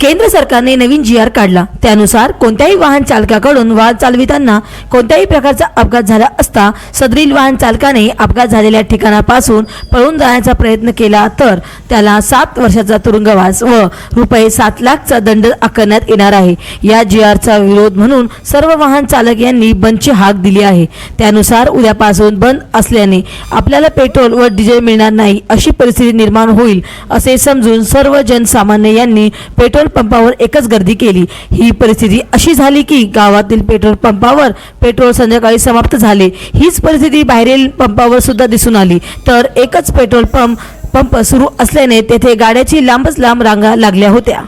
केंद्र सरकारने नवीन जी आर काढला. त्यानुसार कोणत्याही वाहन चालकाकडून वाहन चालविताना कोणत्याही प्रकारचा अपघात झाला असता सदरील वाहन चालकाने अपघात झालेल्या ठिकाणापासून पळून जाण्याचा प्रयत्न केला तर त्याला सात वर्षाचा तुरुंगवास व रुपये सात लाखचा दंड आकारण्यात येणार आहे. या जी आरचा विरोध म्हणून सर्व वाहन चालक यांनी बंदची हाक दिली आहे. त्यानुसार उद्यापासून बंद असल्याने आपल्याला पेट्रोल व डिझेल मिळणार नाही अशी परिस्थिती निर्माण होईल असे समजून सर्व जनसामान्य यांनी पेट्रोल पंपावर एकच गर्दी केली. ही परिस्थिती अशी झाली की गावातील पेट्रोल पंपावर पेट्रोल संध्याकाळी समाप्त झाले. हीच परिस्थिती बाहेरील पंपावर सुद्धा दिसून आली. तर एकच पेट्रोल पंप पंप सुरू असल्याने तेथे गाड्याची लांबच लांब रांगा लागल्या होत्या.